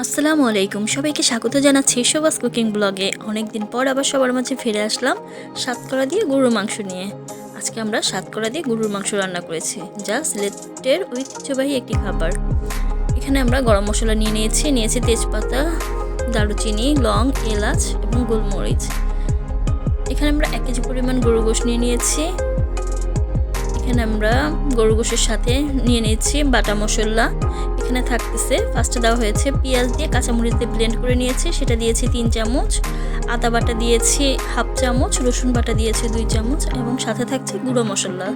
আসসালামু আলাইকুম। সবাইকে স্বাগত জানাচ্ছি শোবাস কুকিং ব্লগে। অনেকদিন পর আবার সবার মাঝে ফিরে আসলাম সাতকরা দিয়ে গরুর মাংস নিয়ে। আজকে আমরা সাতকরা দিয়ে গরুর মাংস রান্না করেছি, যা সিলেটের ঐতিহ্যবাহী একটি খাবার। এখানে আমরা গরম মশলা নিয়ে নিয়েছি নিয়েছি তেজপাতা, দারুচিনি, লং, এলাচ এবং গোলমরিচ। এখানে আমরা এক কেজি পরিমাণ গরু গোশ নিয়ে নিয়েছি। এখানে আমরা গরু গোশের সাথে নিয়ে নিয়েছি, বাটা মশলা। এখানে থাকতেছে ফার্স্টে দেওয়া হয়েছে পেঁয়াজ দিয়ে কাঁচামরিচ দিয়ে ব্লেন্ড করে নিয়েছি, সেটা দিয়েছি তিন চামচ। আদা বাটা দিয়েছি হাফ চামচ, রসুন বাটা দিয়েছি দুই চামচ এবং সাথে থাকছে গুঁড়ো মশলা।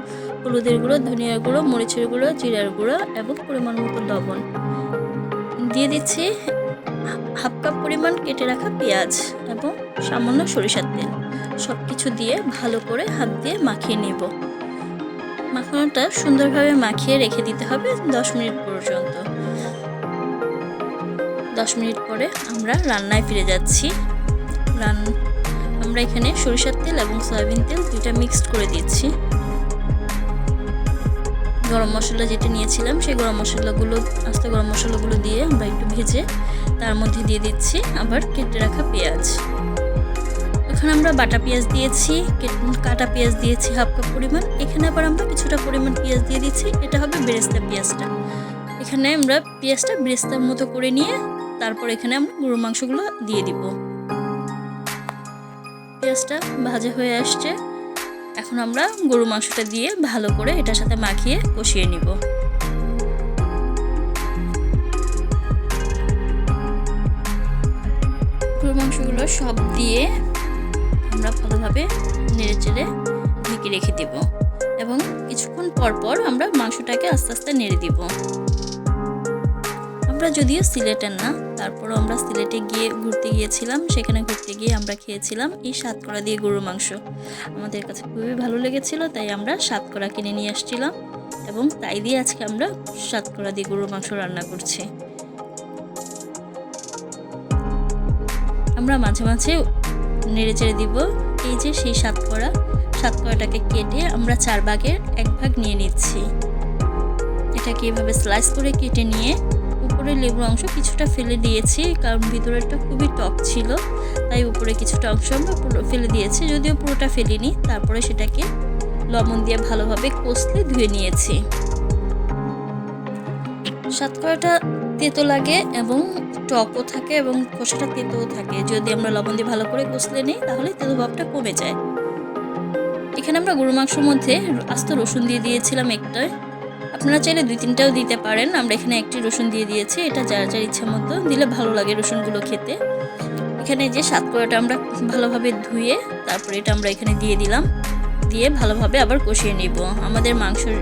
হলুদের গুঁড়ো, ধনিয়ার গুঁড়ো, মরিচের গুঁড়ো, জিরার গুঁড়ো এবং পরিমাণ মতো লবণ। দিয়ে দিচ্ছি হাফ কাপ পরিমাণ কেটে রাখা পেঁয়াজ এবং সামান্য সরিষার তেল। সব কিছু দিয়ে ভালো করে হাত দিয়ে মাখিয়ে নেব। মাখানোটা সুন্দরভাবে মাখিয়ে রেখে দিতে হবে দশ মিনিট পর্যন্ত। দশ মিনিট পরে আমরা রান্নায় ফিরে যাচ্ছি। রান আমরা এখানে সরিষার তেল এবং সয়াবিন তেল দুইটা মিক্সড করে দিচ্ছি গরম মশলা যেটা নিয়েছিলাম, সেই গরম মশলাগুলো, আস্তে গরম মশলাগুলো দিয়ে আমরা একটু ভেজে তার মধ্যে দিয়ে দিচ্ছি। আবার কেটে রাখা পেঁয়াজ। এখানে আমরা বাটা পেঁয়াজ দিয়েছি, কাটা পেঁয়াজ দিয়েছি হাফ কাপ পরিমাণ। এখানে আবার আমরা কিছুটা পরিমাণ পেঁয়াজ দিয়ে দিচ্ছি, এটা হবে বেরেস্তা পেঁয়াজটা। এখানে আমরা পেঁয়াজটা বেরেস্তার মতো করে নিয়ে তারপর এখানে আমরা গরুর মাংসগুলো দিয়ে দিব। পেঁয়াজটা ভাজা হয়ে আসছে। এখন আমরা গরু মাংসটা দিয়ে ভালো করে এটার সাথে মাখিয়ে কষিয়ে নিব। গরু মাংসগুলো সব দিয়ে ভালোভাবে নেড়ে চেড়ে ঢেকে রেখে দিব এবং কিছুক্ষণ পর পর আমরা মাংসটাকে আস্তে আস্তে নেড়ে দিব। আমরা যদিও সিলেটের না, তারপরও আমরা সিলেটে গিয়ে ঘুরতে গিয়েছিলাম। সেখানে ঘুরতে গিয়ে আমরা খেয়েছিলাম এই সাতকড়া দিয়ে গরুর মাংস। আমাদের কাছে খুবই ভালো লেগেছিল, তাই আমরা সাতকড়া কিনে নিয়ে আসছিলাম এবং তাই দিয়ে আজকে আমরা সাতকড়া দিয়ে গরুর মাংস রান্না করছি। আমরা মাঝে মাঝে নেড়ে চেড়ে দিব এই যে সেই সাতকড়া, সাতকড়াটাকে কেটে আমরা চার ভাগের এক ভাগ নিয়ে নিচ্ছি। এটাকে এভাবে স্লাইস করে কেটে নিয়ে উপরে লেবুর অংশ কিছুটা ফেলে দিয়েছি, কারণ ভিতরেরটা খুবই টক ছিল, তাই উপরে কিছুটা অংশ আমরা ফেলে দিয়েছি, যদিও পুরোটা ফেলিনি। তারপরে সেটাকে লবণ দিয়ে ভালোভাবে কষলে ধুয়ে নিয়েছি। সাতকড়াটা তেতো লাগে এবং টকও থাকে এবং খোসাটা তেতোও থাকে। যদি আমরা লবণ দিয়ে ভালো করে কষলে নিই, তাহলে তেতো ভাবটা কমে যায়। এখানে আমরা গরু মাংসের মধ্যে আস্ত রসুন দিয়ে দিয়েছিলাম একটা। আপনারা চাইলে দুই তিনটাও দিতে পারেন। আমরা এখানে একটি রসুন দিয়ে দিয়েছি। এটা যার যার ইচ্ছা মতো দিলে ভালো লাগে রসুনগুলো খেতে। এখানে যে সাতকড়াটা আমরা ভালোভাবে ধুয়ে, তারপরে এটা আমরা এখানে দিয়ে দিলাম। দিয়ে ভালোভাবে আবার কষিয়ে নিব। আমাদের মাংসের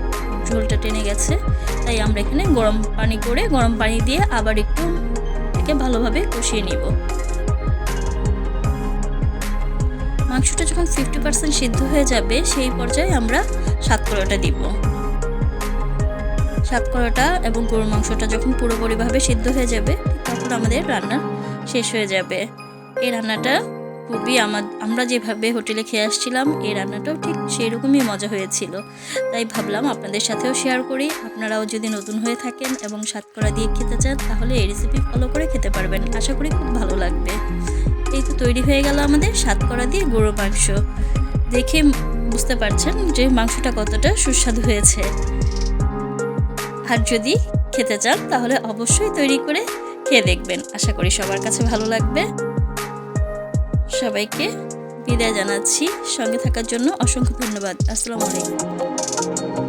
ঝোলটা টেনে গেছে। তাই আমরা এখানে গরম পানি করে, গরম পানি দিয়ে আবার একটু একে ভালোভাবে কষিয়ে নিব। মাংসটা যখন ফিফটি পার্সেন্ট সিদ্ধ হয়ে যাবে, সেই পর্যায়ে আমরা সাতকড়াটা দিব। সাতকড়াটা এবং গরুর মাংসটা যখন পুরোপুরিভাবে সিদ্ধ হয়ে যাবে, তখন আমাদের রান্না শেষ হয়ে যাবে। এই রান্নাটা খুবই আমার, আমরা যেভাবে হোটেলে খেয়ে আসছিলাম, এই রান্নাটাও ঠিক সেই রকমই মজা হয়েছিল। তাই ভাবলাম আপনাদের সাথেও শেয়ার করি। আপনারাও যদি নতুন হয়ে থাকেন এবং সাতকড়া দিয়ে খেতে চান, তাহলে এই রেসিপি ফলো করে খেতে পারবেন। আশা করি খুব ভালো লাগবে। এই তো তৈরি হয়ে গেল আমাদের সাতকড়া দিয়ে গরু মাংস। দেখে বুঝতে পারছেন যে মাংসটা কতটা সুস্বাদু হয়েছে। আর যদি খেতে চান, তাহলে অবশ্যই তৈরি করে খেয়ে দেখবেন। আশা করি সবার কাছে ভালো লাগবে। সবাইকে বিদায় জানাচ্ছি। সঙ্গে থাকার জন্য অসংখ্য ধন্যবাদ। আসসালামু আলাইকুম।